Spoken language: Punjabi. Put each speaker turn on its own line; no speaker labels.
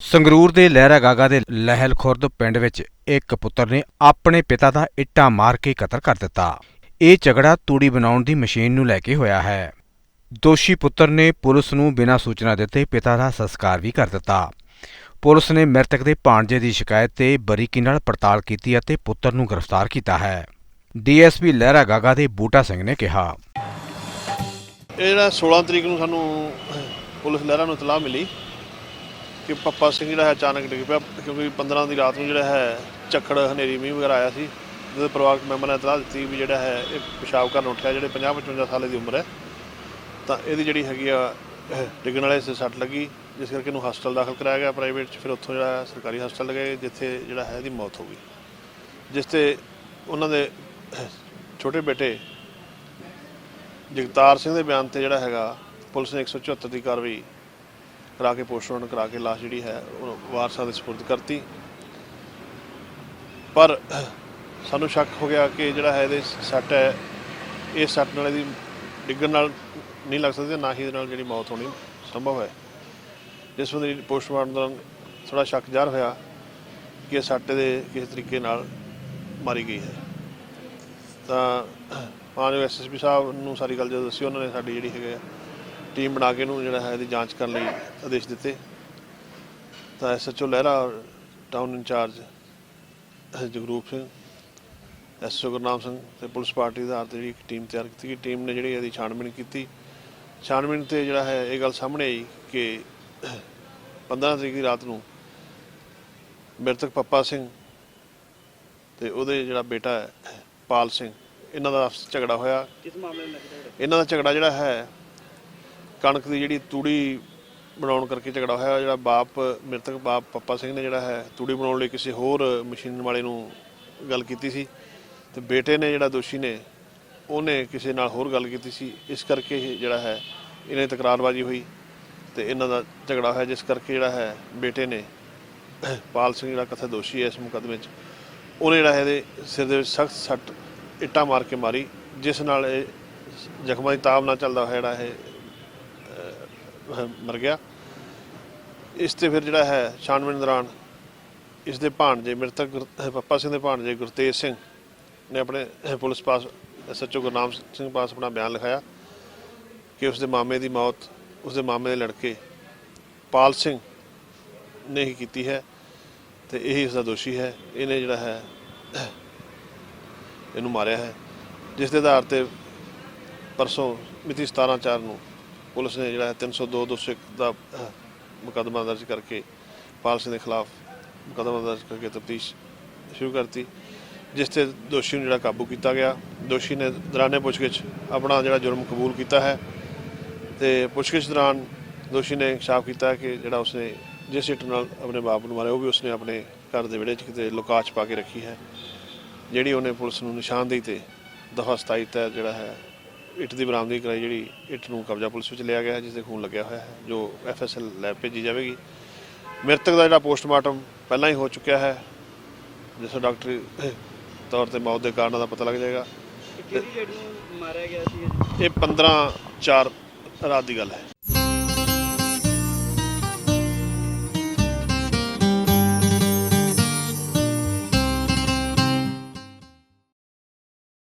ਸੰਗਰੂਰ ਦੇ ਲਹਿਰਾ ਗਾਗਾ ਦੇ ਲਹਿਲ ਖੁਰਦ ਪਿੰਡ ਵਿੱਚ ਇੱਕ ਪੁੱਤਰ ਨੇ ਆਪਣੇ ਪਿਤਾ ਦਾ ਇੱਟਾਂ ਮਾਰ ਕੇ ਕਤਲ ਕਰ ਦਿੱਤਾ। ਇਹ ਝਗੜਾ ਤੂੜੀ ਬਣਾਉਣ ਦੀ ਮਸ਼ੀਨ ਨੂੰ ਲੈ ਕੇ ਹੋਇਆ ਹੈ। ਦੋਸ਼ੀ ਪੁੱਤਰ ਨੇ ਪੁਲਿਸ ਨੂੰ ਬਿਨਾਂ ਸੂਚਨਾ ਦਿੱਤੇ ਪਿਤਾ ਦਾ ਸੰਸਕਾਰ ਵੀ ਕਰ ਦਿੱਤਾ। ਪੁਲਿਸ ਨੇ ਮ੍ਰਿਤਕ ਦੇ ਭਾਣਜੇ ਦੀ ਸ਼ਿਕਾਇਤ ਤੇ ਬਰੀਕੀ ਨਾਲ ਪੜਤਾਲ ਕੀਤੀ ਅਤੇ ਪੁੱਤਰ ਨੂੰ ਗ੍ਰਿਫਤਾਰ ਕੀਤਾ ਹੈ। ਡੀਐਸਪੀ ਲਹਿਰਾ ਗਾਗਾ ਦੇ ਬੂਟਾ ਸਿੰਘ ਨੇ ਕਿਹਾ।
ਇਹ ਜਿਹੜਾ 16 ਤਰੀਕ ਨੂੰ ਸਾਨੂੰ ਪੁਲਿਸ ਲਹਿਰਾ ਨੂੰ ਇਤਲਾਹ ਮਿਲੀ ਕਿ ਪੱਪਾ ਸਿੰਘ ਜਿਹੜਾ ਹੈ ਅਚਾਨਕ ਡਿੱਗ ਪਿਆ, ਕਿਉਂਕਿ 15 ਦੀ ਰਾਤ ਨੂੰ ਜਿਹੜਾ ਹੈ ਝੱਖੜ, ਹਨੇਰੀ, ਮੀਂਹ ਵਗੈਰਾ ਆਇਆ ਸੀ। ਜਿਹਦੇ ਪਰਿਵਾਰਕ ਮੈਂਬਰ ਨੇ ਇਤਲਾਹ ਦਿੱਤੀ ਵੀ ਜਿਹੜਾ ਹੈ ਇਹ ਪਿਸ਼ਾਬ ਕਰਨ ਉੱਠਿਆ, ਜਿਹੜੇ 50 55 ਸਾਲ ਦੀ ਉਮਰ ਹੈ। ਤਾਂ ਇਹਦੀ ਜਿਹੜੀ ਹੈਗੀ ਆ ਡਿੱਗਣ ਵਾਲੇ ਹਿੱਸੇ ਸੱਟ ਲੱਗੀ, ਜਿਸ ਕਰਕੇ ਇਹਨੂੰ ਹਸਪਤਾਲ ਦਾਖਲ ਕਰਾਇਆ ਗਿਆ ਪ੍ਰਾਈਵੇਟ ਚ। ਫਿਰ ਉੱਥੋਂ ਜਿਹੜਾ ਹੈ ਸਰਕਾਰੀ ਹਸਪਤਾਲ ਗਏ, ਜਿੱਥੇ ਜਿਹੜਾ ਹੈ ਇਹਦੀ ਮੌਤ ਹੋ ਗਈ। ਜਿਸ ਤੇ ਉਹਨਾਂ ਦੇ ਛੋਟੇ ਬੇਟੇ ਜਗਤਾਰ ਸਿੰਘ ਦੇ ਬਿਆਨ ਤੇ ਜਿਹੜਾ ਹੈਗਾ, ਪੁਲਿਸ ਨੇ 174 ਦੀ ਕਾਰਵਾਈ ਕਰਾ ਕੇ ਪੋਸਟਮਾਰਟਮ ਕਰਾ ਕੇ ਲਾਸ਼ ਜਿਹੜੀ ਹੈ, ਉਹ ਵਾਰਸਾਂ ਦੇ ਸਪੁਰਦ ਕਰਤੀ। ਪਰ ਸਾਨੂੰ ਸ਼ੱਕ ਹੋ ਗਿਆ ਕਿ ਜਿਹੜਾ ਹੈ ਇਹਦੇ ਸੱਟ ਹੈ, ਇਹ ਸੱਟ ਨਾਲ ਇਹਦੀ ਡਿੱਗਣ ਨਾਲ ਨਹੀਂ ਲੱਗ ਸਕਦੀ ਨਾ ਹੀ ਇਹਦੇ ਨਾਲ ਜਿਹੜੀ ਮੌਤ ਹੋਣੀ ਸੰਭਵ ਹੈ। ਜਿਸ ਬੰਦੇ ਪੋਸਟਮਾਰਟਮ ਦੌਰਾਨ ਥੋੜਾ ਸ਼ੱਕ ਜ਼ਾਹਰ ਹੋਇਆ ਕਿ ਇਹ ਸੱਟ ਦੇ ਕਿਸ ਤਰੀਕੇ ਨਾਲ ਮਾਰੀ ਗਈ ਹੈ। ਤਾਂ ਮਾਨਯੋਗ ਐਸਐਸਪੀ ਸਾਹਿਬ ਨੂੰ ਸਾਰੀ ਗੱਲ ਜਦੋਂ ਦੱਸੀ, ਉਹਨਾਂ ਨੇ ਸਾਡੀ ਜਿਹੜੀ ਹੈਗੇ ਟੀਮ ਬਣਾ ਕੇ ਇਹਨੂੰ ਜਿਹੜਾ ਹੈ ਇਹਦੀ ਜਾਂਚ ਕਰਨ ਲਈ ਆਦੇਸ਼ ਦਿੱਤੇ। ਤਾਂ SHO Lehra town incharge Jagroop Singh SO Gurnam Singh ਤੇ ਪੁਲਿਸ ਪਾਰਟੀ ਦੇ ਆਧਾਰ ਤੇ ਜਿਹੜੀ ਇੱਕ ਟੀਮ ਤਿਆਰ ਕੀਤੀ ਗਈ। ਟੀਮ ਨੇ ਜਿਹੜੀ ਇਹਦੀ ਛਾਣਬੀਣ ਕੀਤੀ। ਛਾਣਬੀਣ ਤੇ ਜਿਹੜਾ ਹੈ ਇਹ ਗੱਲ ਸਾਹਮਣੇ ਆਈ ਕਿ 15 ਤਰੀਕ ਦੀ ਰਾਤ ਨੂੰ ਮ੍ਰਿਤਕ ਪੱਪਾ ਸਿੰਘ ਤੇ ਉਹਦੇ ਜਿਹੜਾ ਬੇਟਾ ਹੈ ਪਾਲ ਸਿੰਘ ਇਹਨਾਂ ਦਾ ਝਗੜਾ ਹੋਇਆ।
ਕਿਸ ਮਾਮਲੇ ਨੂੰ ਲੈ ਕੇ ਝਗੜਾ?
ਇਹਨਾਂ ਦਾ ਝਗੜਾ ਜਿਹੜਾ ਹੈ ਕਣਕ ਦੀ ਜਿਹੜੀ ਤੂੜੀ ਬਣਾਉਣ ਕਰਕੇ ਝਗੜਾ ਹੋਇਆ, ਜਿਹੜਾ ਬਾਪ, ਮ੍ਰਿਤਕ ਬਾਪ ਪੱਪਾ ਸਿੰਘ ਨੇ ਜਿਹੜਾ ਹੈ ਤੂੜੀ ਬਣਾਉਣ ਲਈ ਕਿਸੇ ਹੋਰ ਮਸ਼ੀਨ ਵਾਲੇ ਨੂੰ ਗੱਲ ਕੀਤੀ ਸੀ ਤੇ ਬੇਟੇ ਨੇ ਜਿਹੜਾ ਦੋਸ਼ੀ ਨੇ, ਉਹਨੇ ਕਿਸੇ ਨਾਲ ਹੋਰ ਗੱਲ ਕੀਤੀ ਸੀ। ਇਸ ਕਰਕੇ ਜਿਹੜਾ ਹੈ, ਇਹਨੇ ਤਕਰਾਰਬਾਜ਼ੀ ਹੋਈ ਤੇ ਇਹਨਾਂ ਦਾ ਝਗੜਾ ਹੋਇਆ, ਜਿਸ ਕਰਕੇ ਜਿਹੜਾ ਹੈ ਬੇਟੇ ਨੇ ਪਾਲ ਸਿੰਘ ਜਿਹੜਾ ਕਥਿਤ ਦੋਸ਼ੀ ਹੈ ਇਸ ਮੁਕੱਦਮੇ 'ਚ ਉਹਨੇ ਜਿਹੜਾ ਹੈ ਇਹਦੇ ਸਿਰ ਦੇ ਵਿੱਚ ਸਖਤ ਸੱਟ ਇੱਟਾਂ ਮਾਰ ਕੇ ਮਾਰੀ, ਜਿਸ ਨਾਲ ਇਹ ਜ਼ਖਮਾਂ ਦੀ ਤਾਬ ਨਾਲ ਚੱਲਦਾ ਹੋਇਆ ਜਿਹੜਾ ਇਹ ਮਰ ਗਿਆ। ਇਸ ਤੇ ਫਿਰ ਜਿਹੜਾ ਹੈ ਛਾਣਬੀਣ ਦੌਰਾਨ ਇਸ ਦੇ ਭਾਣਜੇ ਮ੍ਰਿਤਕ ਗੁਰ- ਪੱਪਾ ਸਿੰਘ ਦੇ ਭਾਣਜੇ ਗੁਰਤੇਜ ਸਿੰਘ ਨੇ ਆਪਣੇ ਪੁਲਿਸ ਪਾਸ ਐਸਐਚਓ ਗੁਰਨਾਮ ਸਿੰਘ ਪਾਸ ਆਪਣਾ ਬਿਆਨ ਲਿਖਾਇਆ ਕਿ ਉਸ ਦੇ ਮਾਮੇ ਦੀ ਮੌਤ ਉਸ ਦੇ ਮਾਮੇ ਦੇ ਲੜਕੇ ਪਾਲ ਸਿੰਘ ਨੇ ਹੀ ਕੀਤੀ ਹੈ ਤੇ ਇਹੀ ਉਸ ਦਾ ਦੋਸ਼ੀ ਹੈ। ਇਹਨੇ ਜਿਹੜਾ ਹੈ ਇਹਨੂੰ ਮਾਰਿਆ ਹੈ। ਜਿਸ ਦੇ ਆਧਾਰ ਤੇ ਪਰਸੋਂ ਮਿਤੀ 17 ਚਾਰ ਨੂੰ ਪੁਲਿਸ ਨੇ ਜਿਹੜਾ ਹੈ 302 201 ਦਾ ਅਹ, ਮੁਕੱਦਮਾ ਦਰਜ ਕਰਕੇ ਪਾਲ ਸਿੰਘ ਦੇ ਖਿਲਾਫ ਮੁਕੱਦਮਾ ਦਰਜ ਕਰਕੇ ਤਫਤੀਸ਼ ਸ਼ੁਰੂ ਕਰਤੀ ਜਿਸ ਤੇ ਦੋਸ਼ੀ ਨੂੰ ਜਿਹੜਾ ਕਾਬੂ ਕੀਤਾ ਗਿਆ। ਦੋਸ਼ੀ ਨੇ ਦੌਰਾਨੇ ਪੁੱਛਗਿੱਛ ਆਪਣਾ ਜਿਹੜਾ ਜੁਰਮ ਕਬੂਲ ਕੀਤਾ ਹੈ ਤੇ ਪੁੱਛਗਿੱਛ ਦੌਰਾਨ ਦੋਸ਼ੀ ਨੇ ਇਨਕਸ਼ਾਫ ਕੀਤਾ ਕਿ ਜਿਹੜਾ ਉਸਨੇ ਜਿਸ ਇੱਟ ਨਾਲ ਆਪਣੇ ਬਾਪ ਨੂੰ ਮਾਰਿਆ ਉਹ ਵੀ ਉਸਨੇ ਆਪਣੇ ਘਰ ਦੇ ਵਿਹੜੇ 'ਚ ਕਿਤੇ ਲੁਕਾ 'ਚ ਪਾ ਕੇ ਰੱਖੀ ਹੈ ਜਿਹੜੀ ਉਹਨੇ ਪੁਲਿਸ ਨੂੰ ਨਿਸ਼ਾਨਦੇਹੀ ਤੇ ਦਫਾ 27 ਤਹਿਤ ਜਿਹੜਾ ਹੈ ਇੱਟ ਦੀ ਬਰਾਮਦਗੀ ਕਰਾਈ ਜਿਹੜੀ ਇੱਟ ਨੂੰ ਕਬਜ਼ਾ ਪੁਲਿਸ ਵਿੱਚ ਲਿਆ ਗਿਆ ਹੈ ਜਿਸ ਦੇ ਖੂਨ ਲੱਗਿਆ ਹੋਇਆ ਹੈ ਜੋ ਐਫਐਸਐਲ ਲੈਬ ਭੇਜੀ ਜਾਵੇਗੀ। ਮ੍ਰਿਤਕ ਦਾ ਜਿਹੜਾ ਪੋਸਟਮਾਰਟਮ ਪਹਿਲਾਂ ਹੀ ਹੋ ਚੁੱਕਿਆ ਹੈ ਜਿਸ ਤੋਂ ਡਾਕਟਰੀ ਤੌਰ ਤੇ ਮੌਤ ਦੇ ਕਾਰਨਾਂ ਦਾ ਪਤਾ ਲੱਗ ਜਾਏਗਾ।
ਕਿਹੜੀ ਡੇਟ ਨੂੰ ਮਾਰਿਆ ਗਿਆ ਸੀ?
ਇਹ 15 4 ਰਾਤ ਦੀ ਗੱਲ ਹੈ।